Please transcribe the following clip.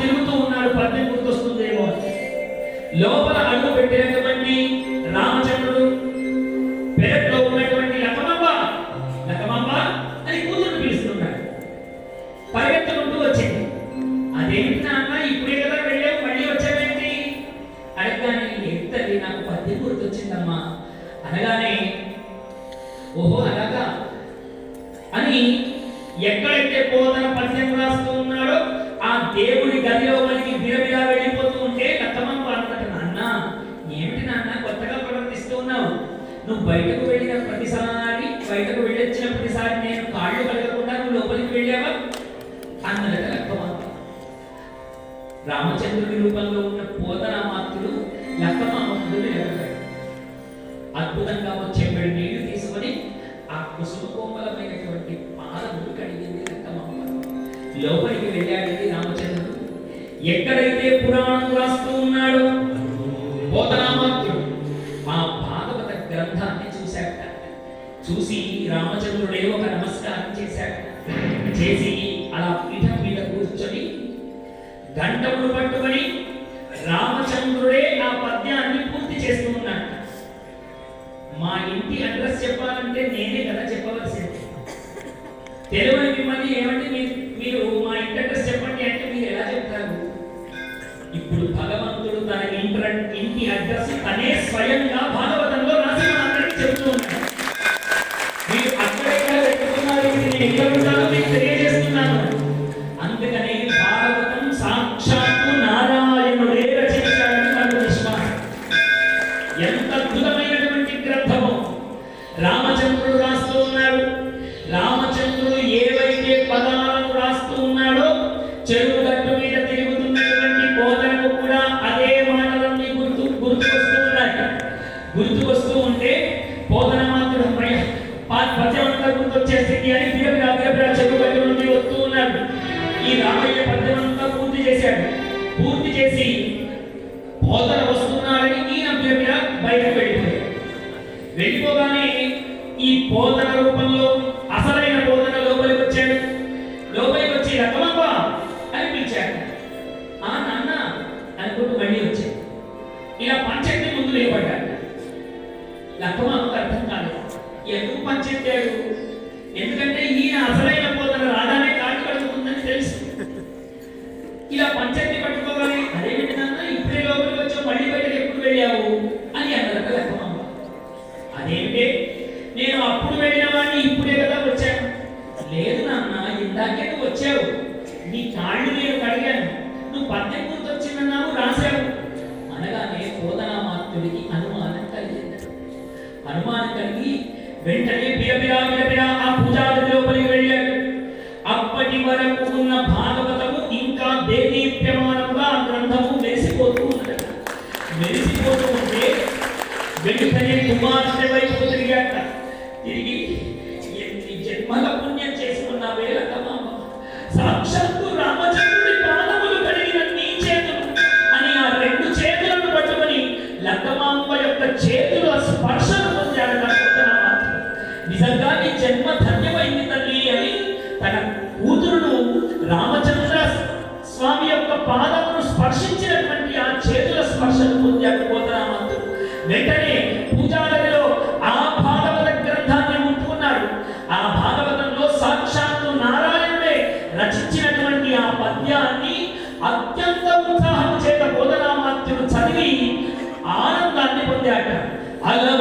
తిరుగుతూ ఉన్నాడు పద్యం గుర్తొస్తుందేమో. లోపల అడుగు పెట్టేటువంటి రామచంద్రుడు పేరులో ఉన్నటువంటి లకమమ్మ లకమమ్మ అని కూతురు పిలుస్తున్నాడు. పరిగెత్తుకుంటూ వచ్చింది. అదేంటి నాన్న ఇప్పుడే కదా వెళ్ళావు మళ్ళీ వచ్చావేంటి? అడగగానే ఎంతది నాకు పద్యం గుర్తొచ్చిందమ్మా. అనగానే ఓహో అలాగా? అని ఎక్కడైతే పోతన పద్యం రాస్తూ ఉన్నాడో ఆ దేవుడి గదిలో మనకి బిరబిరా వెళ్ళిపోతూ ఉంటే లక్కమ్మ అనుకుంట నాన్న ఏమిటి నాన్న కొత్తగా ప్రవర్తిస్తూ ఉన్నావు? నువ్వు బయటకు వెళ్ళిన ప్రతిసారి బయటకు వెళ్ళొచ్చిన ప్రతిసారి నేను కాళ్ళు కలగకుండా నువ్వు లోపలికి వెళ్ళావా? అన్నదట లక్కమ్మ రామచంద్రుడి రూపంలో ఉన్న పోతన మాత్రుడు లక్కమ్మ ముందు నిలబడ్డాడు అద్భుతంగా వచ్చే నీళ్ళు తీసుకొని ఆ కుసుమ కోమలమైనటువంటి లోపలికి వెళ్ళాడండి రామచంద్రుడు. ఎక్కడైతే పురాణం రాస్తూ ఉన్నాడో బోధనామాత్రుడు ఆ భాగవత గ్రంథాన్ని చూశాట చూసి రామచంద్రుడే ఒక నమస్కారం చేశాడు. చేసి అలా పీఠం మీద కూర్చొని గంటములు పట్టుకొని రామచంద్రుడే ఆ పద్యాన్ని పూర్తి చేస్తూ ఉన్నాడు. మా ఇంటి అడ్రస్ చెప్పాలంటే నేనే కదా చెప్పవలసింది. తెలియని మిమ్మల్ని ఏమంటే భగవంతుడు తన ఇంటి ఇంటి అడ్రస్ తనే స్వయంగా గుర్తుకొస్తూ ఉంటే బోధన మాత్రం పద్యమంతా గుర్తొచ్చేసింది అని బిరబిరా బిరబిరా చెరువు నుండి వస్తూ ఉన్నాడు ఈ రామయ్య పద్యమంతా పూర్తి చేశాడు. పూర్తి చేసి బోధన వస్తున్నారని ఈయన బిరబిరా బయటకు వెళ్ళిపోయాడు. వెళ్ళిపోగానే ఈ బోధన లక్ష్మణకు అర్థం కాలేదు. ఎందుకు పంచెత్తాడు ఎందుకంటే ఈయన అసలైన బోధన రాధానే కాళ్ళు కడుగుతుందని తెలుసు. ఇలా పంచాయతీ పట్టుకోవాలి. అదే విధంగా ఇప్పుడే లోపలికి వచ్చావు మళ్ళీ బయటకు ఎప్పుడు వెళ్ళావు? అని అన్నదట లక్కమ్మ. అదేంటే నేను అప్పుడు వెళ్ళిన వాడిని ఇప్పుడే కదా వచ్చాను. లేదు నాన్న ఇందాకే నువ్వు వచ్చావు. నీ కాళ్ళు నేను కడిగాను. నువ్వు పద్దెనిమిది వచ్చిందన్నావు రాశావు. అనగానే బోధనామాత్రుడికి మాత్రుడికి అను అనుమానం కలిగి వెంటనే బిరబిరా బిరబిరా ఆ పూజాది లోపలికి వెళ్ళాడు. అప్పటి వరకు ఉన్న భాగవతము ఇంకా దేదీప్యమానంగా ఆ గ్రంథము మెరిసిపోతూ ఉన్నదట. మెరిసిపోతూ ఉంటే వెంటనే కుమార్ పూజారిలో ఆ భాగవత గ్రంథాన్ని ముట్టుకున్నాడు ఆ భాగవతంలో సాక్షాత్తు నారాయణుడే రచించినటువంటి ఆ పద్యాన్ని అత్యంత ఉత్సాహం చేత బోధనామాత్యుడు చదివి ఆనందాన్ని పొందాట అలా